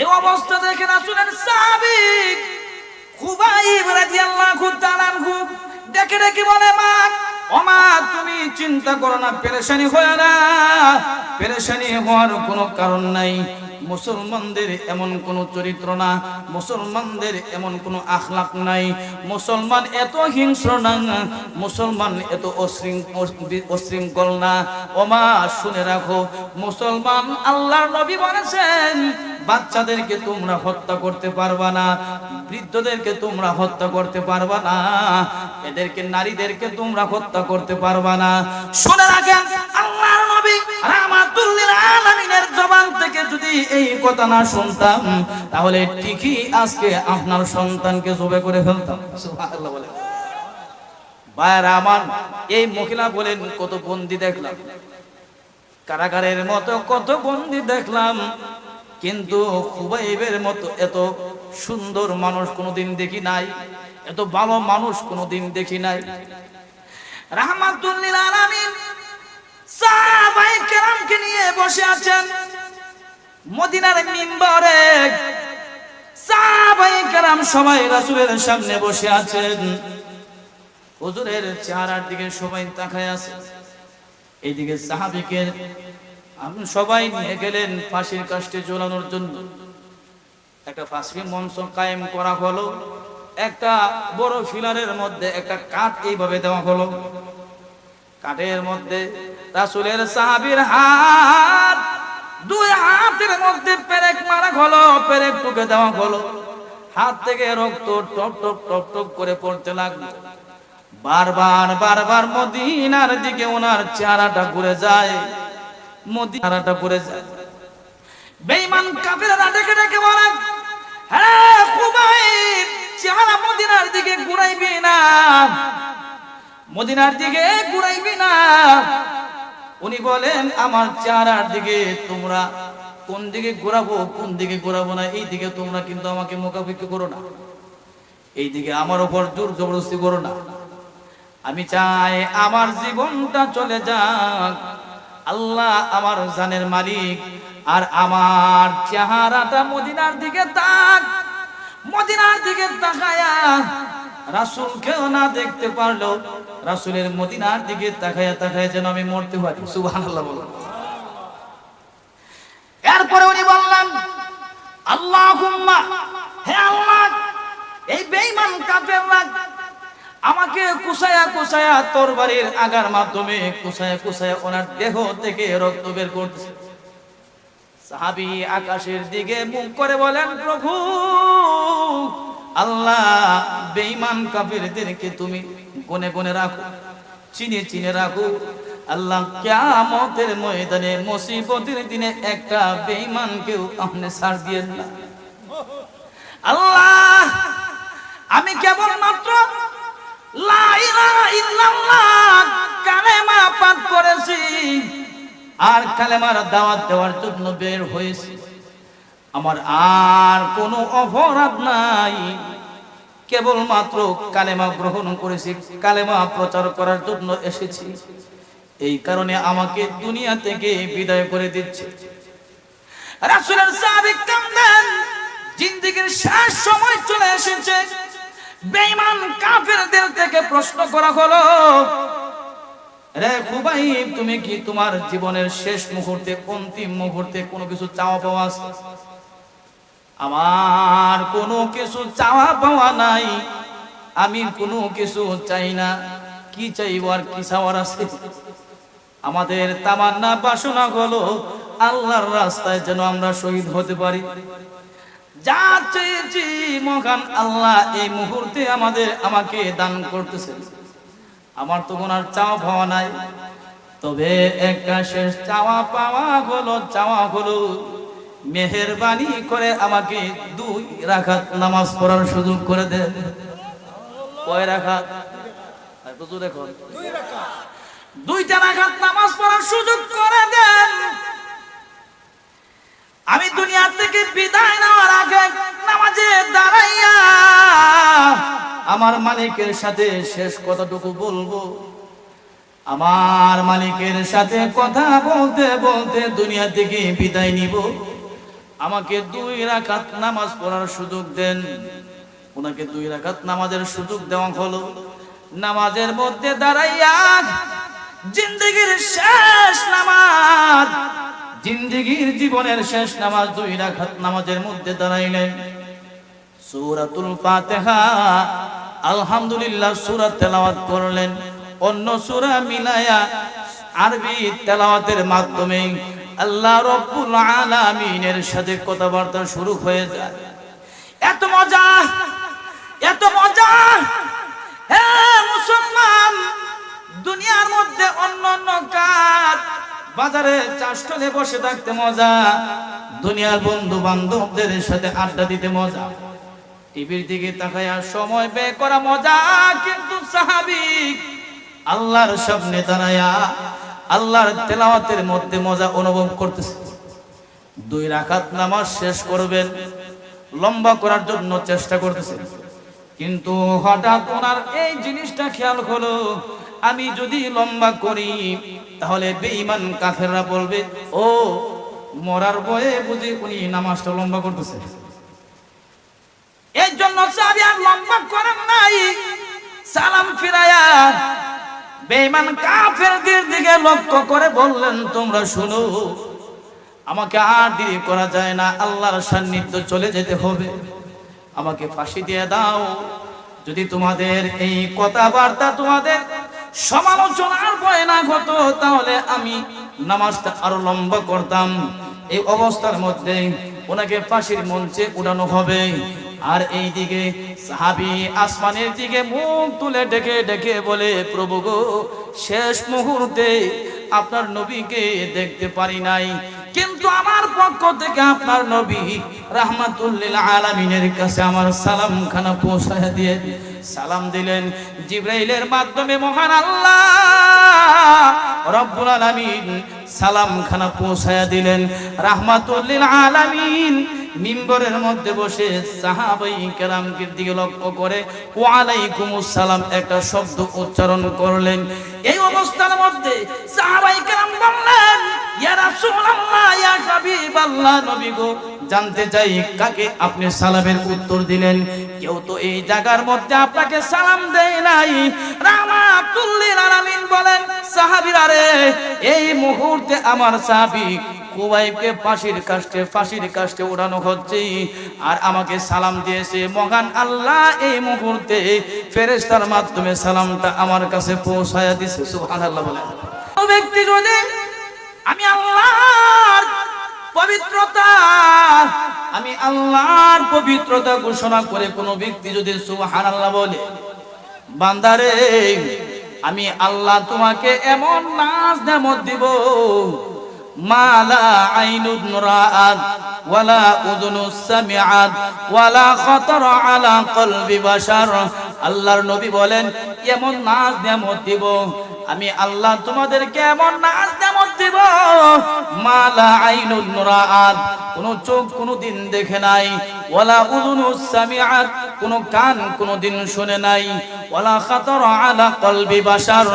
এই অবস্থা দেখে রাসূলের সাহাবী খুবাইব রাদিয়াল্লাহু তাআলা ডেকে ডেকে বলে, মা ও মা তুমি চিন্তা করো না, পেরেশানি হয় না, পেরেশানি হওয়ার কোনো কারণ নাই। মুসলমানদের এমন কোন চরিত্র না, মুসলমানদের এমন কোন আখলাক নাই। মুসলমান এত হিংস্র না, মুসলমান এত অশৃঙ্খল না। ওমা, শুনে রাখো, মুসলমান আল্লাহর নবী বলেছেন, বাচ্চাদেরকে তোমরা হত্যা করতে পারবা না, বৃদ্ধদেরকে তোমরা হত্যা করতে পারবা না, এদেরকে নারীদেরকে তোমরা হত্যা করতে পারবা না। শুনে রাখেন, আল্লাহর নবী জবান থেকে যদি এই কথা না শুনতাম, তাহলে ঠিকই আজকে আপনার সন্তানকে জবে করে ফেলতাম। বলে এই মহিলা বলেন, কত বন্দি দেখলাম। কারাগারের মতো কত বন্দি দেখলাম, কিন্তু খুবাইবের মতো এত সুন্দর মানুষ কোনোদিন দেখি নাই, এত ভালো মানুষ কোনোদিন দেখি নাই। রাহমাতুল্লিল আলামিন সাহাবাই কেরামকে নিয়ে বসে আছেন মদিনার মিম্বরে। সাহাবাই কেরাম সবাই রাসূলের সামনে বসে আছেন। হুজুরের চেহারার দিকে সবাই তাকায় আছে। এইদিকে সাহাবিকে আমি সবাই নিয়ে গেলেন ফাঁসির কাষ্টে ঝোলানোর জন্য। একটা ফাঁসি মঞ্চ কায়েম করা হলো। একটা বড় ফিলারের মধ্যে একটা কাঠ এইভাবে দেওয়া হলো। কাঠের মধ্যে রাসুলের সাহাবির হাত, দুই হাতের মধ্যে পেরেক মারা হলো পেরেক টুকে দেওয়া হলো হাত থেকে রক্ত টপ টপ টপ টপ করে পড়তে লাগল। বারবার বারবার মদিনার দিকে ওনার চেহারাটা ঘুরে যায়, মদিনাটা ঘুরে যায়। বেঈমান কাফেররা ডেকে ডেকে বলে হ্যাঁ খুবাইব, চেহারা মদিনার দিকে ঘুরাইবি না। মদিনার দিকে ঘুরাইবি না। উনি বলেন, আমার চেহারার দিকে তোমরা কোন দিকে ঘোরাবো, কোন দিকে ঘোরাবো না, এই দিকে তোমরা কিন্তু আমাকে মোকাবিকি করো না। এই দিকে আমার উপর জোর জবরদস্তি করো না। আমি চাই আমার জীবনটা চলে যাক। আল্লাহ আমার জানের মালিক আর আমার চেহারাটা মদিনার দিকে তাক। মদিনার দিকে তাকায়া রাসুল কেউ না দেখতে পারল রাসুলের মদিনার দিকে তাকায়া তাকায়া যেন আমি মরতে পারি। সুবহানাল্লাহ বলো। এরপরে উনি বললেন, আল্লাহুম্মা, হে আল্লাহ, এই বেঈমান কাফেররা আমাকে কুসায়া কুসায়া তরবারির আগার মাধ্যমে কুসায়া কুসায়া ওনার দেহ থেকে রক্ত বের করতেছে। সাহাবি আকাশের দিকে মুখ করে বলেন, প্রভু আল্লাহ, বেঈমান কাফেরদেরকে তুমি গনে গনে রাখো, চিনে চিনে রাখো। আল্লাহ কিয়ামতের ময়দানে মুসিবতের দিনে একটা বেঈমানকেও আপনি ছাড় দিয়েন না। আল্লাহ, আমি কেবল মাত্র লা ইলাহা ইল্লাল্লাহ কালেমা পাঠ করেছি, আর কালেমার দাওয়াত দেওয়ার জন্য বের হয়েছি। আমার আর কোনো অপরাধ নাই। কেবলমাত্র কালেমা গ্রহণ করেছি, কালেমা প্রচার করার জন্য এসেছি। এই কারণে আমাকে দুনিয়া থেকে বিদায় করে দিচ্ছে। রাসূলের সাহাবী কান্দেন জিন্দেগীর শেষ সময় চলে এসেছে। বেঈমান কাফেরদের থেকে প্রশ্ন করা হলো, রে খুবাই তুমি কি তোমার জীবনের শেষ মুহূর্তে, অন্তিম মুহূর্তে কোনো কিছু চাওয়া পাওয়া আছে? আমার কোনো কিছু চাওয়া পাওয়া নাই। আমি কোনো কিছু চাই না। কি চাইব আর কি চাওয়ার আছে? আমাদের তামান্না বাসনা হলো আল্লাহর রাস্তায় যেন আমরা শহীদ হতে পারি। যা চেয়েছি মহান আল্লাহ এই মুহূর্তে আমাদের আমাকে দান করতেছে আমার তো কোনো আর চাওয়া পাওয়া নাই। তবে একটা শেষ চাওয়া পাওয়া হলো, চাওয়া হলো মেহেরবানি করে আমাকে দুই রাখাত নামাজ পড়ার সুযোগ করে দেন কয় রাখাত? দেখো দুইটা রাখাত নামাজ পড়ার সুযোগ করে দেন। আমি দুনিয়া থেকে বিদায় নেওয়ার আগে নামাজে দাঁড়াইয়া আমার মালিকের সাথে শেষ কথাটুকু বলব। আমার মালিকের সাথে কথা বলতে বলতে দুনিয়া থেকে বিদায় নিব। আমাকে দুই রাকাত নামাজ পড়ার সুযোগ দেন। ওনাকে দুই রাকাত নামাজের সুযোগ দেওয়া হলো। নামাজের মধ্যে দাঁড়াইয়া জিন্দগির শেষ নামাজ, জিন্দগির জীবনের শেষ নামাজ দুই রাকাত নামাজের মধ্যে দাঁড়াইলেন। সূরাতুল ফাতিহা আলহামদুলিল্লাহ সূরা তেলাওয়াত করলেন। অন্য সূরা মিলায়া আরবি তেলাওয়াতের মাধ্যমে আল্লাহ রব্বুল আলামিনের সাথে কথাবার্তা শুরু হয়ে যায়। এত মজা এত মজা। হে মুসলমান, দুনিয়ার মধ্যে অন্য অন্য কাজ বাজারে চাষটলে বসে থাকতে মজা, দুনিয়ার বন্ধু বান্ধবদের সাথে আড্ডা দিতে মজা। টিভির দিকে তাকায়া সময় ব্যয় করা মজা, কিন্তু সাহাবিক আল্লাহর সামনে দাঁড়ায়া আল্লাহর তেলাওয়াতের মধ্যে মজা অনুভব করতেছে। দুই রাখাত নামাজ শেষ করবেন, লম্বা করার জন্য চেষ্টা করতেছে কিন্তু হঠাৎ ওনার এই জিনিসটা খেয়াল হলো, আমি যদি লম্বা করি, তাহলে বেঈমান কাফেররা বলবে, ও, মরার বয়ে বুঝি উনি নামাজটা লম্বা করতেছে। এর জন্য সাহাবী আর লম্বা করেন নাই, সালাম ফিরায়া বেঈমান কাফেরদের দিকে লক্ষ্য করে বললেন, তোমরা শুনো, আমাকে আর দেরি করা যায় না, আল্লাহর সান্নিধ্য চলে যেতে হবে। আমাকে ফাঁসি দিয়ে দাও। যদি তোমাদের এই কথাবার্তা তোমাদের সমালোচনার ভয় না হতো তাহলে আমি নামাজটা আরও লম্বা করতাম। এই অবস্থার মধ্যে ওনাকে ফাঁসির মঞ্চে উড়ানো হবে। আর এই দিকে সাহাবি আসমানের দিকে মুখ তুলে ডেকে ডেকে বলে, প্রভু গো, শেষ মুহূর্তে আপনার নবীকে দেখতে পারি নাই। কিন্তু আমার পক্ষ থেকে আপনার নবী রাহমাতুল্লিল আলামিনের কাছে আমার সালাম খানা পৌঁছায় দিয়ে সালাম দিলেন। জিব্রাইলের মাধ্যমে মহান আল্লাহ রব্বুল আলামিন সালাম খানা পৌঁছায়া দিলেন। রাহমাতুল্লিল আলামিন মিম্বরের মধ্যে বসে সাহাবাই কেরামকে দিকে লক্ষ্য করে ওয়ালাইকুমুস সালাম একটা শব্দ উচ্চারণ করলেন। এই অবস্থার মধ্যে সাহাবাই কেরাম বললেন নবী গো, জানতে চাই কাকে আপনি সালামের উত্তর দিলেন? কেউ তো এই জায়গার মধ্যে আপনাকে সালাম দেয় নাই। আলামিন বলেন, সাহাবীরা রে, এই মুহূর্তে আমার সাহাবী কুবাইবকে ফাঁসির কাষ্টে ফাঁসির কাষ্টে ওড়ানো হচ্ছে। আর আমাকে সালাম দিয়েছে, মহান আল্লাহ, এই মুহূর্তে ফেরেস্তার মাধ্যমে সালামটা আমার কাছে পৌঁছায়া দিছে। সুবহানাল্লাহ বলেন বলে ব্যক্তি যদি আমি আল্লাহর পবিত্রতা, আমি আল্লাহর পবিত্রতা ঘোষণা করে কোনো ব্যক্তি যদি সুবহানাল্লাহ বলে, বান্দারে, আমি আল্লাহ তোমাকে এমন নাচ নেমত দিব মালা আইনুন রাআত ওয়ালা উযুনুস সামিআত ওয়ালা খাতারা আলা কলবি বাশার। আল্লাহর নবী বলেন এমন নাচ নেমত দিব? আমি আল্লাহ তোমাদেরকে এমন নাচ নেমত দিব? মালা আইনুন রাআত কোন চোখ কোন দিন দেখে নাই। ওয়ালা উযুনুস সামিআত, কোন কান কোন দিন শুনে নাই। ওয়ালা খাতারা আলা কলবি বাশার,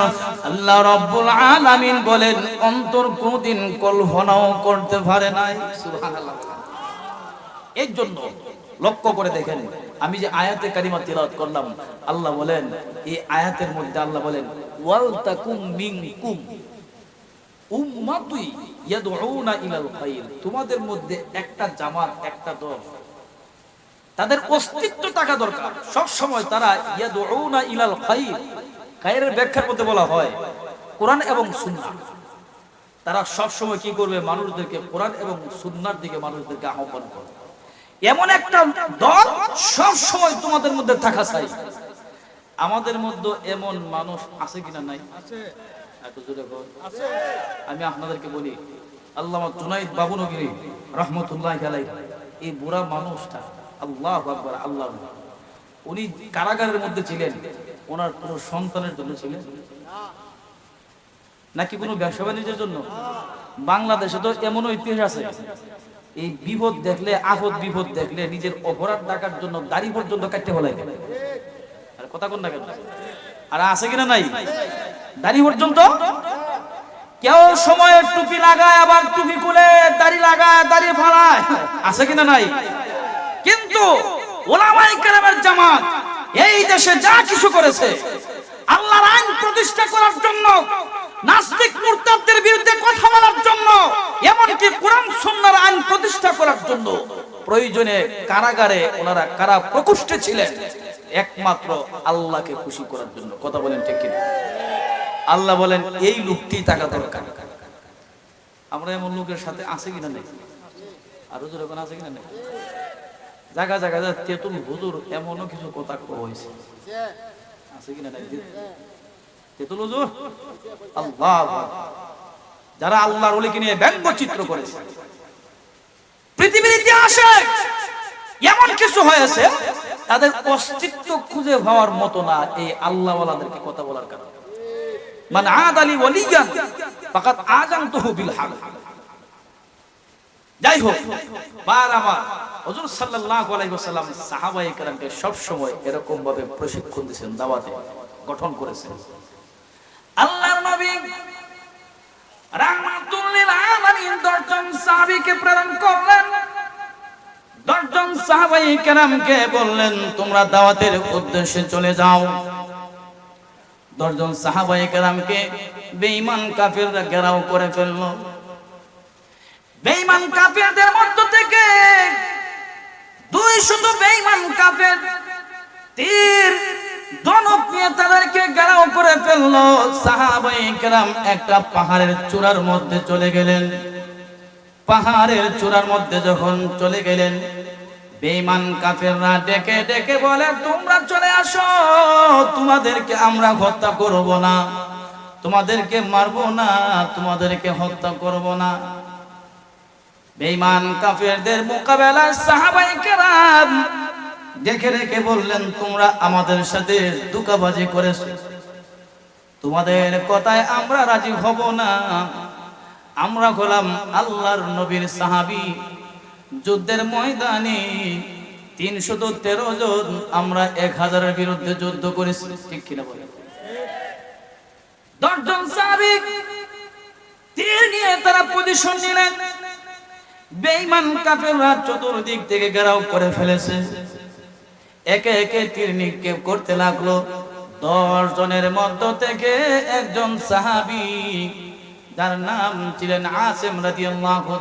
আল্লাহ রাব্বুল আলামিন বলেন, অন্তর কোনদিন কল্পনাও করতে পারে নাই। এর জন্য লক্ষ্য করে দেখেন আমি যে আয়াতে কারিমা তিলাওয়াত করলাম, আল্লাহ বলেন, এই আয়াতের মধ্যে আল্লাহ বলেন তোমাদের মধ্যে একটা জামাত, একটা দল, তাদের অস্তিত্ব থাকা দরকার। সব সময় তারা ইয়াদউনা ইলাল খাইর খায়রের ব্যাখ্যার মধ্যে বলা হয়, কোরআন এবং সুন্নাহ। তারা সব সময় কি করবে? মানুষদেরকে কোরআন এবং সুন্নাহর দিকে মানুষদেরকে আহ্বান করবে। এমন একটা দল সব সময় তোমাদের মধ্যে থাকা চাই। আমাদের মধ্যে এমন মানুষ আছে কিনা নাই? আমি আপনাদেরকে বলি আল্লামা জুনাইদ বাবুনগিরি রহমতুল্লাহ আলাই এই বুড়া মানুষটা আল্লাহ আকবার আল্লাহ। উনি কারাগারের মধ্যে ছিলেন। ওনার কোনো সন্তানের জন্য ছিলেন। নাকি কোনো ব্যবসা বাণিজ্যের জন্য? বাংলাদেশে তো এমনও ইতিহাস আছে। এই বিপদ দেখলে আপদ বিপদ দেখলে নিজের অপরাধ ডাকার জন্য দাড়ি পর্যন্ত কাটতে দেয় আর কথা কোন না কেন? আর আছে কিনা নাই? দাড়ি পর্যন্ত? কেউ সময়ে টুপি লাগায়, আবার টুপি খুলে দাড়ি লাগায়, দাড়ি ফালায়। আছে কিনা নাই? কিন্তু ওলামাই কেরামের জামাত এই দেশে যা কিছু করেছে, আল্লাহর আইন প্রতিষ্ঠা করার জন্য নাস্তিক মুরতাদদের বিরুদ্ধে কথা বলার জন্য, এমনকি কোরআন সুন্নাহর আইন প্রতিষ্ঠা করার জন্য প্রয়োজনে কারাগারে ওনারা কারা প্রকোষ্ঠে ছিলেন, একমাত্র আল্লাহকে খুশি করার জন্য। কথা বলেন ঠিক কিনা? আল্লাহ বলেন, এই লোকটি টাকা দরকার। আমরা এমন লোকের সাথে আছে কিনা নেই? আরও যেরকম আছে কিনা নেই? জায়গা জায়গা তেতুল হুজুর এমনও কিছু কথা কওয়া হয়েছে আছে কিনা নাই? আল্লাহ যারা আল্লাহর ওলিকে নিয়ে ব্যঙ্গচিত্র করেছে, পৃথিবীর ইতিহাসে এমন কিছু হয়েছে, তাদের অস্তিত্ব খুঁজে পাওয়ার মতো না এই আল্লাহওয়ালাদেরকে কথা বলার কারণে। মানে আদ আলী যাই হোক, বার আমার হযরত সাল্লাল্লাহু আলাইহি ওয়াসাল্লাম সাহাবায়ে কেরামকে সব সময় এরকম ভাবে প্রশিক্ষণ দিয়েছেন, দাওয়াতে গঠন করেছেন। আল্লাহর নবী রাহমাতুল লিল আলামিন দশজন সাহাবীকে প্রেরণ করলেন। দশজন সাহাবায়ে কেরামকে বললেন, তোমরা দাওয়াতের উদ্দেশ্যে চলে যাও। দশজন সাহাবায়ে কেরামকে বেঈমান কাফিররা ঘেরাও করে ফেলল। বেঈমান কাফেরদের মধ্য থেকে দুই শুধু বেঈমান কাফের, তীর ধনুক নিয়ে তাদেরকে ঘেরাও করে ফেলল। সাহাবাই কেরাম একটা পাহাড়ের চূড়ার মধ্যে চলে গেলেন। পাহাড়ের চূড়ার মধ্যে যখন চলে গেলেন, বেঈমান কাফেররা ডেকে ডেকে বলে, তোমরা চলে আসো, তোমাদেরকে আমরা হত্যা করব না, তোমাদেরকে মারবো না, তোমাদেরকে হত্যা করব না। বেঈমান কাফেরদের মোকাবেলায় সাহাবাই কেরাম দেখে রেখে বললেন, তোমরা আমাদের সাথে দুকাবাজি করেছ। তোমাদের কথায় আমরা রাজি হব না। আমরা হলাম আল্লাহর নবীর সাহাবি। যুদ্ধের ময়দানে তিনশত তেরো জন আমরা এক হাজারের বিরুদ্ধে যুদ্ধ করেছি। ঠিক কিনা বলে দশজন তীর নিয়ে তারা পজিশন নিলেন। কাফেররা চতুর্দিক থেকে ঘেরাও করে ফেলেছে। একে একে তীর নিক্ষেপ করতে লাগল। দশ জনের মধ্য থেকে একজন সাহাবি, যার নাম ছিলেন আসেম রাদিয়াল্লাহু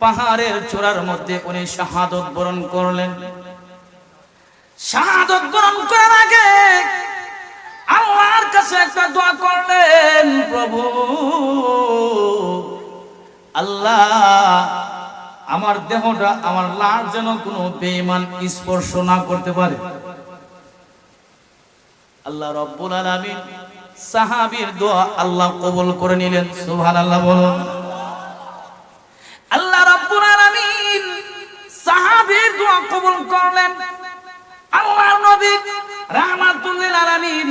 পাহাড়ের চূড়ার মধ্যে উনি শাহাদত বরণ করলেন। শাহাদত বরণ করার আগে আল্লাহর কাছে একটা দোয়া করলেন, প্রভু, আল্লাহ আমার দেহটা আমার লাশ যেন কোনো বেঈমান স্পর্শ না করতে পারে। আল্লাহ রব্বুল আলামিন সাহাবীর দোয়া আল্লাহ কবুল করে নিলেন। সুবহানাল্লাহ বলুন। আল্লাহ রব্বুল আলামিন সাহাবীর দোয়া কবুল করলেন। আল্লাহর নবী রাহমাতুল লিল আলামিন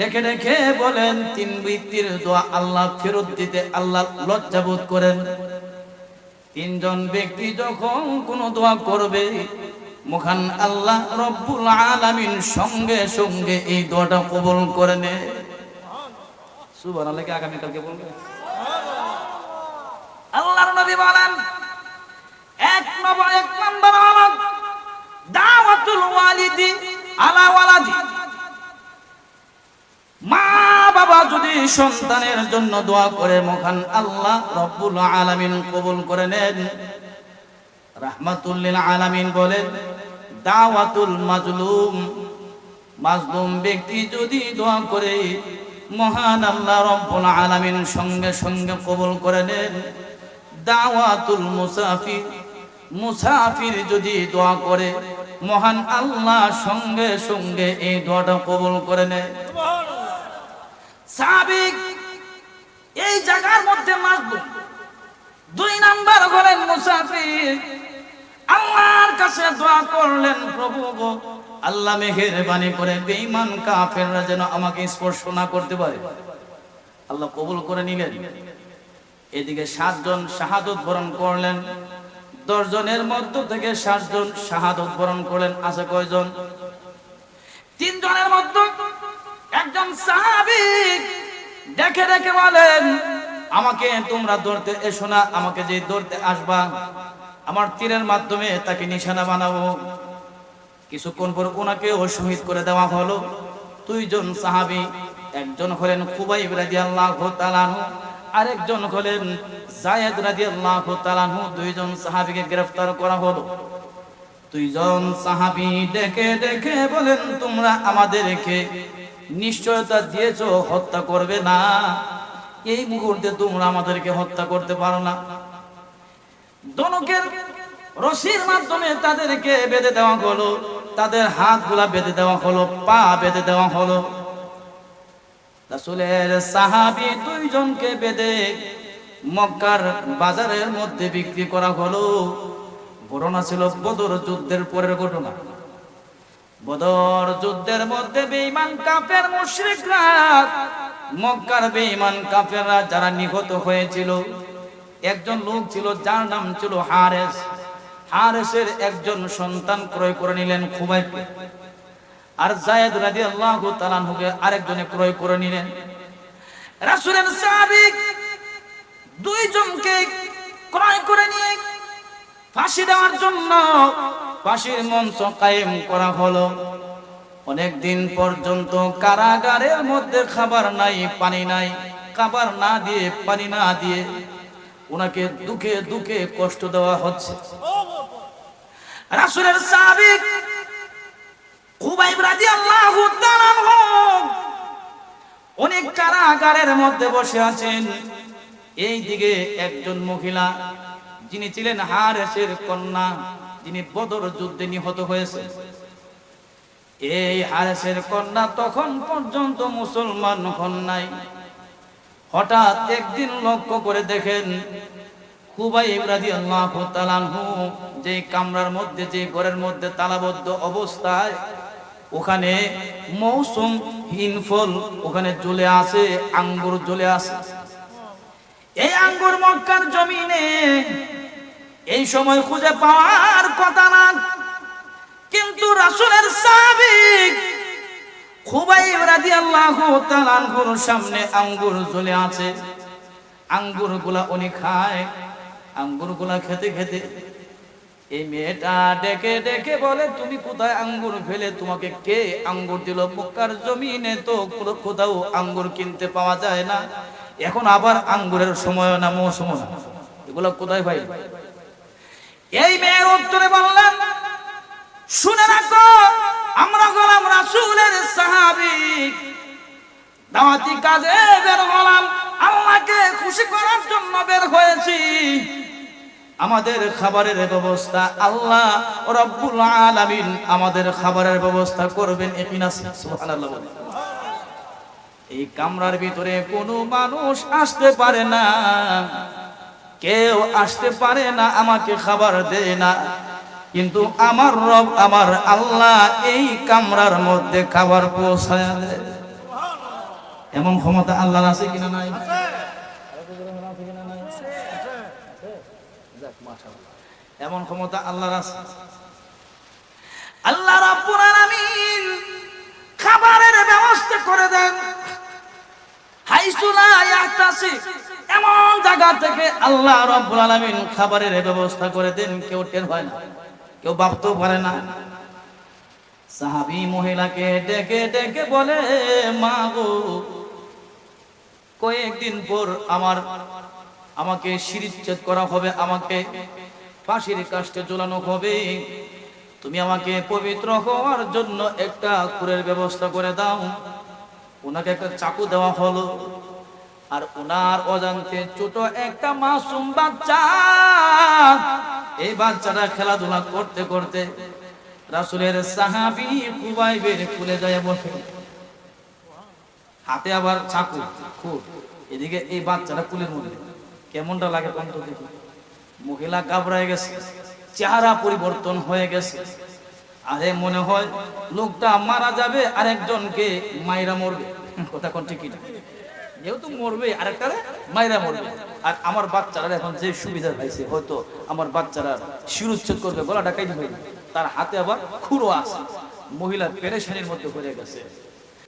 দেখে দেখে বলেন, তিন ব্যক্তির দোয়া আল্লাহ ফেরত দিতে আল্লাহ লজ্জাবোধ করেন। তিনজন ব্যক্তি যখন কোন দোয়া করবে, মুখান আল্লাহ রব্বুল আলামিন সঙ্গে সঙ্গে এই দোয়াটা কবুল করে নে। কি আগামী কালকে বলবে? আল্লাহর নবী বলেন, এক নম্বর এক নম্বর দাওয়াতুল ওয়ালিদি আলা ওয়ালাদি। বাবা যদি সন্তানের জন্য দোয়া করে, মহান আল্লাহ রব্বুল আলামিন কবুল করে নেন। রাহমাতুল্লিল আলামিন বলেন দাওয়াতুল মাজলুম। মাজলুম ব্যক্তি যদি দোয়া করে, মহান আল্লাহ রব্বুল আলামিন সঙ্গে সঙ্গে কবুল করে নেন। দাওয়াতুল মুসাফির মুসাফির যদি দোয়া করে, মহান আল্লাহ সঙ্গে সঙ্গে এই দোয়াটা কবুল করে নেয় সাবিক এই জায়গার মধ্যে মাসবুক দুই নাম্বার হলেন মুসাফির। আল্লাহর কাছে দোয়া করলেন, প্রভু গো, আল্লাহ মেহেরবানি করে বেঈমান কাফেররা যেন আমাকে স্পর্শ না করতে পারে। আল্লাহ কবুল করে নিলেন। এদিকে সাতজন শাহাদত বরণ করলেন। দশ জনের মধ্য থেকে সাতজন শাহাদত বরণ করলেন। আছে কয়জন? তিনজনের মধ্যে। একজন সাহাবিক ডেকে ডেকে বলেন, আমাকে তোমরা ধরতে এসো না, আমাকে যে ধরতে আসবা, আমার তীরের মাধ্যমে তাকে নিশানা বানাবো। কিছুক্ষণ পর ওনাকেও শহীদ করে দেওয়া হলো। দুইজন সাহাবী, একজন হলেন খুবাইব রাদিয়াল্লাহু তাআলাহু আরেকজন হলেন জায়েদ রাদিয়াল্লাহু তাআলাহু দুইজন সাহাবীকে গ্রেফতার করা হলো। দুইজন সাহাবী ডেকে ডেকে বলেন, তোমরা আমাদেরকে নিশ্চয়তা দিয়েছ, হত্যা করবে না। এই মুহূর্তে তোমরা আমাদেরকে হত্যা করতে পারো না। দনকের রশির মাধ্যমে তাদেরকে বেঁধে দেওয়া হলো, তাদের হাতগুলা বেঁধে দেওয়া হলো, পা বেঁধে দেওয়া হলো। রাসূলের সাহাবী দুইজনকে বেঁধে মক্কার বাজারের মধ্যে বিক্রি করা হলো। ঘটনা ছিল বদর যুদ্ধের পরের ঘটনা। বদর যুদ্ধের মধ্যে বেঈমান কাফের মুশরিকরা, মক্কার বেঈমান কাফেররা যারা নিহত হয়েছিল, একজন লোক ছিল যার নাম ছিল হারেস। হারেসের একজন সন্তান ক্রয় করে নিলেন খুবাইব আর জায়েদ রাদিয়াল্লাহু তাআলা হুকে আরেকজনে ক্রয় করে নিলেন। রাসূলের সাহাবী দুইজনকে ক্রয় করে নিয়ে ফাঁসি দেওয়ার জন্য ফাঁসির মঞ্চ কায়েম করা হলো। অনেক দিন পর্যন্ত কারাগারের মধ্যে খাবার নাই, পানি নাই, খাবার না দিয়ে, পানি না দিয়ে ওনাকে দুঃখে দুঃখে কষ্ট দেওয়া হচ্ছে। রাসূলের সাহাবী খুবাইব রাদিয়াল্লাহু তাআলা অনেক কারাগারের মধ্যে বসে আছেন। এই দিকে একজন মহিলা, যিনি ছিলেন হারেসের কন্যা। যিনি বদর যুদ্ধে নিহত হয়েছে। এই হারেসের কন্যা তখন পর্যন্ত মুসলমান হন নাই। হঠাৎ একদিন লক্ষ্য করে দেখেন খুবাই ইব্রাদি আল্লাহ তালানহু যে কামরার মধ্যে, যে ঘরের মধ্যে তালাবদ্ধ অবস্থায় ওখানে মৌসুম হিনফল ওখানে জ্বলে আসে, আঙ্গুর জ্বলে আসে। এই আঙ্গুর মক্কার জমিনে এই সময় খুঁজে পাওয়ার কথা না। কিন্তু রাসূলের সাহাবীক খুবাইব রাদিয়াল্লাহু আঙ্গুর সামনে আঙ্গুর জ্বলে আছে। আঙ্গুরগুলা উনি খায় আঙ্গুরগুলা খেতে খেতে এই মেয়েটা ডেকে ডেকে বলে, তুমি কোথায় আঙ্গুর ফেলে? তোমাকে কে আঙ্গুর দিল? মক্কার জমিনে তো কোথাও আঙ্গুর কিনতে পাওয়া যায় না। এখন আবার আঙ্গুরের সময় না মৌসুম এগুলো কোথায় ভাই এই মেয়ের উত্তরে বললেন শুনে রাখো, আমরা হলাম রাসূলের সাহাবী। দাওয়াতি কাজে বের হলাম, আল্লাহকে খুশি করার জন্য বের হয়েছি। আমাদের খাবারের ব্যবস্থা আল্লাহ রব্বুল আলামিন আমাদের খাবারের ব্যবস্থা করবেন সুবহানাল্লাহ এই কামরার ভিতরে কোনো মানুষ আসতে পারে না। কেউ আসতে পারে না, আমাকে খাবার দেয় না। কিন্তু আমার রব, আমার আল্লাহ এই কামরার মধ্যে খাবার পৌঁছায় এমন ক্ষমতা আল্লাহর আছে কিনা নাই? এমন ক্ষমতা আল্লাহর আছে? আল্লাহ রাব্বুল আলামিন খাবারের ব্যবস্থা করে দেন। হাইসুলা ইয়াহতাসি এমন জায়গা থেকে আল্লাহ রাব্বুল আলামিন খাবারের ব্যবস্থা করে দেন, কেউ টের হয় না, কেউ ভাবতেও পারে না। সাহাবী মহিলাকে ডেকে ডেকে বলে, মা গো, কয়েকদিন পর আমার, আমাকে শিরিচ্ছেদ করা হবে, আমাকে ফাঁসির কাষ্টে ঝোলানো হবে। তুমি আমাকে পবিত্র হওয়ার জন্য একটা কুরের ব্যবস্থা করে দাও। ওনাকে একটা চাকু দেওয়া হলো। আর ওনার অজান্তে ছোট একটা মাসুম বাচ্চা। এই বাচ্চাটা খেলাধুলা করতে করতে রাসুলের সাহাবি কুবাইবের খুলে যায় বসে। হাতে আবার চাকু খুব এদিকে এই বাচ্চাটা কুলের মধ্যে কেমনটা লাগে মহিলা ঘাবড়ায় গেছে, চেহারা পরিবর্তন হয়ে গেছে। আরে মনে হয় লোকটা মারা যাবে আর আরেকজনকে মাইরা মরবে। কথা কোন ঠিক যেহেতু মরবে আরেকটা মাইরা মরবে। আর আমার বাচ্চারা এখন যে সুবিধা পাইছে, হয়তো আমার বাচ্চারা শিরুচ্ছেদ করবে, গলা কাইতে হয়ে তার হাতে আবার খুঁড়ো আছে। মহিলা পেরেশানির মধ্যে পড়ে গেছে।